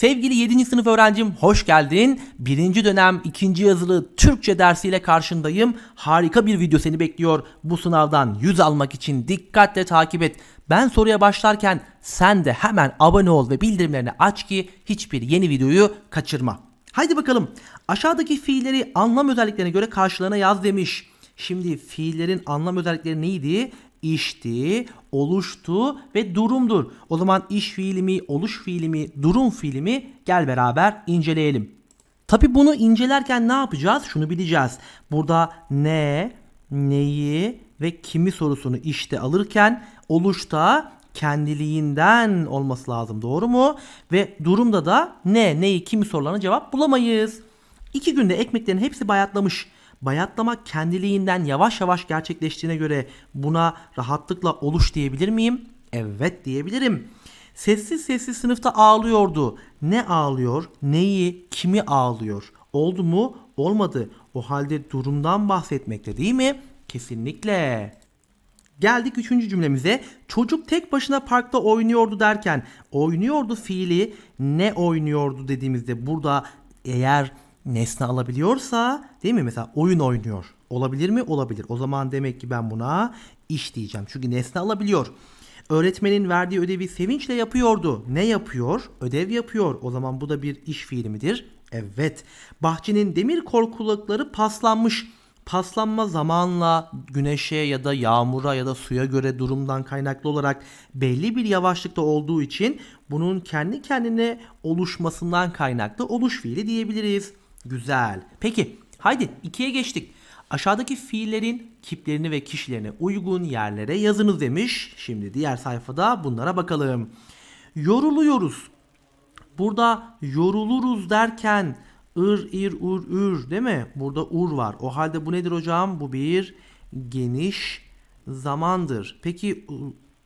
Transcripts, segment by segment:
Sevgili 7. sınıf öğrencim hoş geldin. Birinci dönem ikinci yazılı Türkçe dersiyle karşındayım. Harika bir video seni bekliyor. Bu sınavdan 100 almak için dikkatle takip et. Ben soruya başlarken sen de hemen abone ol ve bildirimlerini aç ki hiçbir yeni videoyu kaçırma. Haydi bakalım. Aşağıdaki fiilleri anlam özelliklerine göre karşılığına yaz demiş. Şimdi fiillerin anlam özellikleri neydi? İşti, oluştu ve durumdur. O zaman iş fiili mi, oluş fiili mi, durum fiili mi gel beraber inceleyelim. Tabi bunu incelerken ne yapacağız? Şunu bileceğiz. Burada ne, neyi ve kimi sorusunu işte alırken oluşta kendiliğinden olması lazım. Doğru mu? Ve durumda da ne, neyi, kimi sorularına cevap bulamayız. İki günde ekmeklerin hepsi bayatlamış. Bayatlamak kendiliğinden yavaş yavaş gerçekleştiğine göre buna rahatlıkla oluş diyebilir miyim? Evet diyebilirim. Sessiz sessiz sınıfta ağlıyordu. Ne ağlıyor? Neyi? Kimi ağlıyor? Oldu mu? Olmadı. O halde durumdan bahsetmekte değil mi? Kesinlikle. Geldik üçüncü cümlemize. Çocuk tek başına parkta oynuyordu derken oynuyordu fiili ne oynuyordu dediğimizde burada eğer nesne alabiliyorsa değil mi? Mesela oyun oynuyor. Olabilir mi? Olabilir. O zaman demek ki ben buna iş diyeceğim. Çünkü nesne alabiliyor. Öğretmenin verdiği ödevi sevinçle yapıyordu. Ne yapıyor? Ödev yapıyor. O zaman bu da bir iş fiili midir? Evet. Bahçenin demir korkulukları paslanmış. Paslanma zamanla güneşe ya da yağmura ya da suya göre durumdan kaynaklı olarak belli bir yavaşlıkta olduğu için bunun kendi kendine oluşmasından kaynaklı oluş fiili diyebiliriz. Güzel. Peki haydi ikiye geçtik. Aşağıdaki fiillerin kiplerini ve kişilerini uygun yerlere yazınız demiş. Şimdi diğer sayfada bunlara bakalım. Yoruluyoruz. Burada yoruluruz derken ır, ir, ur, ür değil mi? Burada ur var. O halde bu nedir hocam? Bu bir geniş zamandır. Peki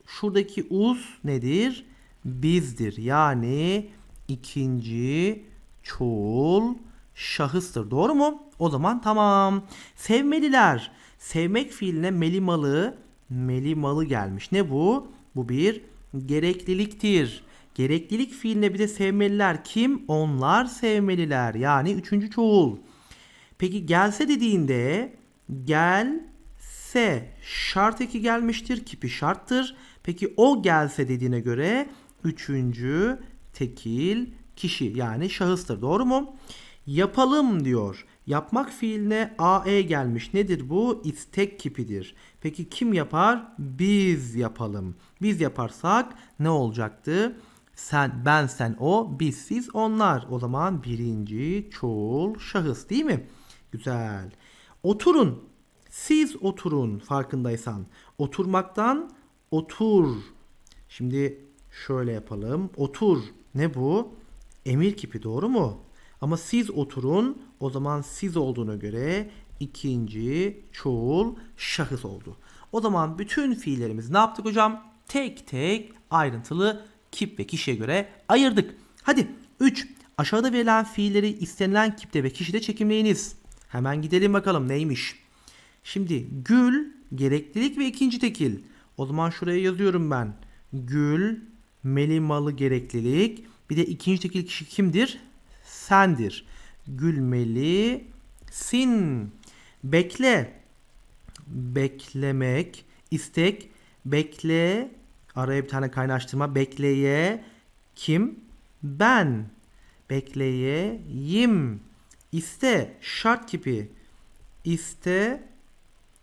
şuradaki uz nedir? Bizdir. Yani ikinci çoğul şahıstır. Doğru mu? O zaman tamam. Sevmeliler. Sevmek fiiline melimalı, melimalı gelmiş. Ne bu? Bu bir gerekliliktir. Gereklilik fiiline bir de sevmeliler kim? Onlar sevmeliler. Yani üçüncü çoğul. Peki gelse dediğinde gelse şart eki gelmiştir. Kipi şarttır. Peki o gelse dediğine göre üçüncü tekil kişi yani şahıstır. Doğru mu? Yapalım diyor. Yapmak fiiline ae gelmiş. Nedir bu? İstek kipidir. Peki kim yapar? Biz yapalım. Biz yaparsak ne olacaktı? Sen, ben, sen, o, biz, siz, onlar. O zaman birinci çoğul şahıs değil mi? Güzel. Oturun. Siz oturun farkındaysan. Oturmaktan otur. Şimdi şöyle yapalım. Otur. Ne bu? Emir kipi doğru mu? Ama siz oturun o zaman siz olduğuna göre ikinci çoğul şahıs oldu. O zaman bütün fiillerimizi ne yaptık hocam? Tek tek ayrıntılı kip ve kişiye göre ayırdık. Hadi 3. Aşağıda verilen fiilleri istenilen kipte ve kişide çekimleyiniz. Hemen gidelim bakalım neymiş. Şimdi gül gereklilik ve ikinci tekil. O zaman şuraya yazıyorum ben. Gül, melimalı gereklilik. Bir de ikinci tekil kişi kimdir? Sendir. Gülmeli sin. Bekle. Beklemek. istek. Bekle. Araya bir tane kaynaştırma. Bekleye. Kim? Ben. Bekleyeyim. İste. Şart kipi. İste.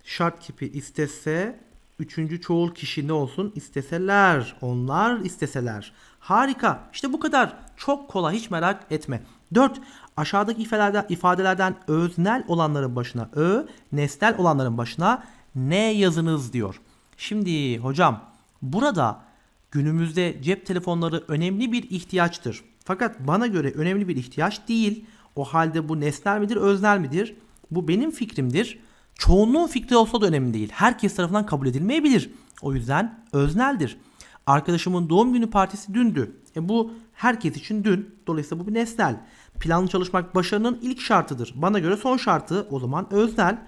Şart kipi istese. Üçüncü çoğul kişi ne olsun? İsteseler. Onlar isteseler. Harika. İşte bu kadar. Çok kolay. Hiç merak etme. 4. Aşağıdaki ifadelerden, ifadelerden öznel olanların başına ö, nesnel olanların başına ne yazınız diyor. Şimdi hocam burada günümüzde cep telefonları önemli bir ihtiyaçtır. Fakat bana göre önemli bir ihtiyaç değil. O halde bu nesnel midir, öznel midir? Bu benim fikrimdir. Çoğunluğun fikri olsa da önemli değil. Herkes tarafından kabul edilmeyebilir. O yüzden özneldir. Arkadaşımın doğum günü partisi dündü. E bu herkes için dün. Dolayısıyla bu bir nesnel. Planlı çalışmak başarının ilk şartıdır. Bana göre son şartı o zaman öznel.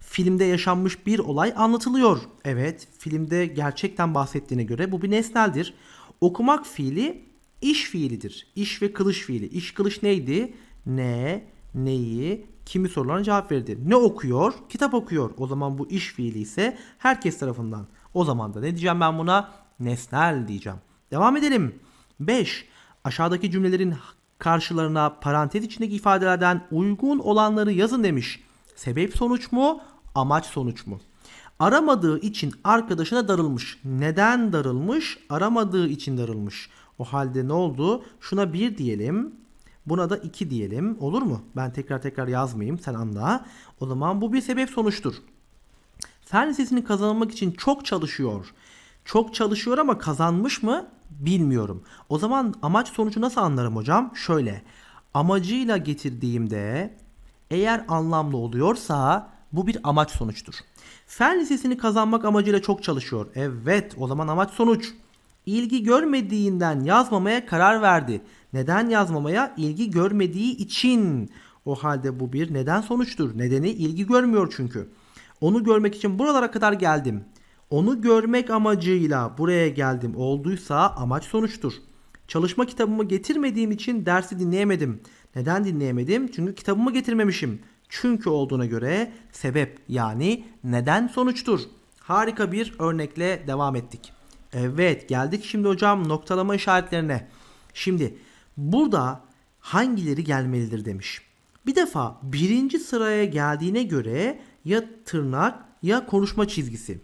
Filmde yaşanmış bir olay anlatılıyor. Evet, filmde gerçekten bahsettiğine göre bu bir nesneldir. Okumak fiili iş fiilidir. İş ve kılış fiili. İş kılış neydi? Ne, neyi, kimi sorularına cevap verdi. Ne okuyor? Kitap okuyor. O zaman bu iş fiili ise herkes tarafından. O zaman da ne diyeceğim ben buna? Nesnel diyeceğim. Devam edelim. 5. Aşağıdaki cümlelerin karşılarına parantez içindeki ifadelerden uygun olanları yazın demiş. Sebep sonuç mu? Amaç sonuç mu? Aramadığı için arkadaşına darılmış. Neden darılmış? Aramadığı için darılmış. O halde ne oldu? Şuna 1 diyelim. Buna da 2 diyelim. Olur mu? Ben tekrar tekrar yazmayayım. Sen anla. O zaman bu bir sebep sonuçtur. Fen lisesini kazanmak için çok çalışıyor. Çok çalışıyor ama kazanmış mı? Bilmiyorum. O zaman amaç sonucu nasıl anlarım hocam? Şöyle. Amacıyla getirdiğimde eğer anlamlı oluyorsa bu bir amaç sonuçtur. Fen lisesini kazanmak amacıyla çok çalışıyor. Evet, o zaman amaç sonuç. İlgi görmediğinden yazmamaya karar verdi. Neden yazmamaya? İlgi görmediği için. O halde bu bir neden sonuçtur. Nedeni ilgi görmüyor çünkü. Onu görmek için buralara kadar geldim. Onu görmek amacıyla buraya geldim olduysa amaç sonuçtur. Çalışma kitabımı getirmediğim için dersi dinleyemedim. Neden dinleyemedim? Çünkü kitabımı getirmemişim. Çünkü olduğuna göre sebep yani neden sonuçtur. Harika bir örnekle devam ettik. Evet geldik şimdi hocam noktalama işaretlerine. Şimdi burada hangileri gelmelidir demiş. Bir defa birinci sıraya geldiğine göre ya tırnak ya konuşma çizgisi.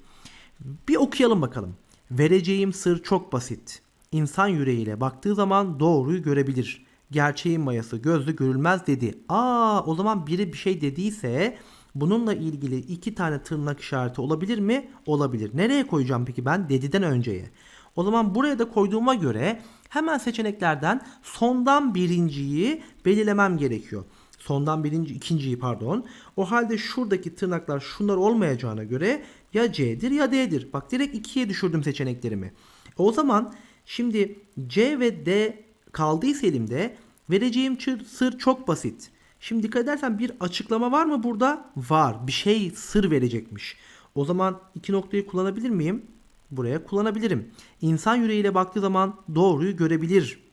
Bir okuyalım bakalım. Vereceğim sır çok basit. İnsan yüreğiyle baktığı zaman doğruyu görebilir. Gerçeğin mayası gözlü görülmez dedi. Aa o zaman biri bir şey dediyse bununla ilgili iki tane tırnak işareti olabilir mi? Olabilir. Nereye koyacağım peki ben? Dediden önceye. O zaman buraya da koyduğuma göre hemen seçeneklerden sondan birinciyi belirlemem gerekiyor. Sondan birinci, ikinciyi pardon. O halde şuradaki tırnaklar şunlar olmayacağına göre ya C'dir ya D'dir. Bak direkt ikiye düşürdüm seçeneklerimi. O zaman şimdi C ve D kaldıysa elimde vereceğim sır çok basit. Şimdi dikkat edersen bir açıklama var mı burada? Var. Bir şey sır verecekmiş. O zaman iki noktayı kullanabilir miyim? Buraya kullanabilirim. İnsan yüreğiyle baktığı zaman doğruyu görebilir.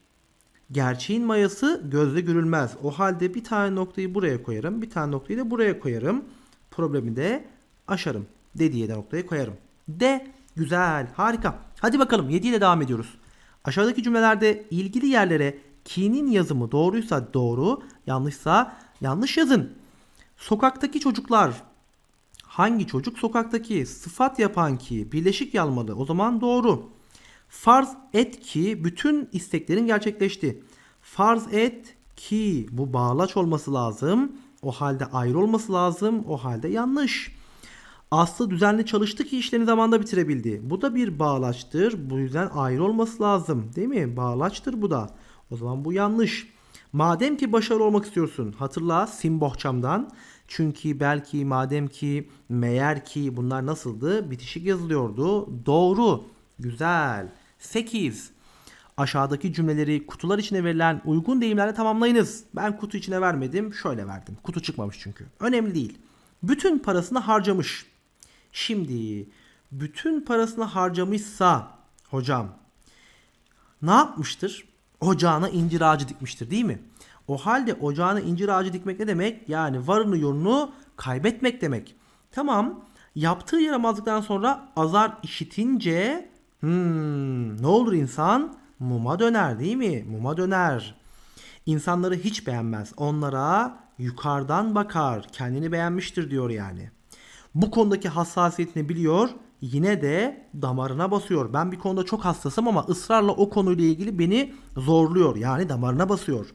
Gerçeğin mayası gözle görülmez. O halde bir tane noktayı buraya koyarım. Bir tane noktayı da buraya koyarım. Problemi de aşarım. Dediye de noktayı koyarım. De güzel harika. Hadi bakalım 7 ile devam ediyoruz. Aşağıdaki cümlelerde ilgili yerlere ki'nin yazımı doğruysa doğru, yanlışsa yanlış yazın. Sokaktaki çocuklar Hangi çocuk sokaktaki? Sıfat yapan ki birleşik yazmalı. O zaman doğru. Farz et ki bütün isteklerin gerçekleşti. Farz et ki bu bağlaç olması lazım. O halde ayrı olması lazım. O halde yanlış. Aslı düzenli çalıştı ki işlerini zamanda bitirebildi. Bu da bir bağlaçtır. Bu yüzden ayrı olması lazım. Değil mi? Bağlaçtır bu da. O zaman bu yanlış. Madem ki başarılı olmak istiyorsun. Hatırla sim bohçamdan. Çünkü belki madem ki meğer ki bunlar nasıldı? Bitişik yazılıyordu. Doğru. Güzel. 8. Aşağıdaki cümleleri kutular içine verilen uygun deyimlerle tamamlayınız. Ben kutu içine vermedim. Şöyle verdim. Kutu çıkmamış çünkü. Önemli değil. Bütün parasını harcamış. Şimdi bütün parasını harcamışsa hocam ne yapmıştır? Ocağına incir ağacı dikmiştir değil mi? O halde ocağına incir ağacı dikmek ne demek? Yani varını yoğunu kaybetmek demek. Tamam. Yaptığı yaramazlıktan sonra azar işitince hmm, ne olur insan? Muma döner değil mi? Muma döner. İnsanları hiç beğenmez. Onlara yukarıdan bakar. Kendini beğenmiştir diyor yani. Bu konudaki hassasiyetini biliyor. Yine de damarına basıyor. Ben bir konuda çok hassasım ama ısrarla o konuyla ilgili beni zorluyor. Yani damarına basıyor.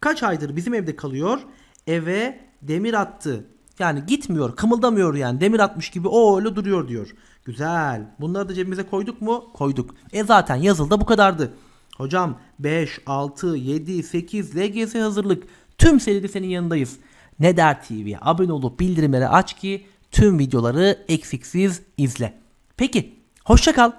Kaç aydır bizim evde kalıyor? Eve demir attı. Yani gitmiyor, kımıldamıyor yani. Demir atmış gibi o öyle duruyor diyor. Güzel. Bunları da cebimize koyduk mu? Koyduk. E zaten yazılda bu kadardı. Hocam 5, 6, 7, 8 LGS hazırlık. Tüm seride senin yanındayız. Ne der TV'ye abone olup bildirimleri aç ki tüm videoları eksiksiz izle. Peki, hoşça kal.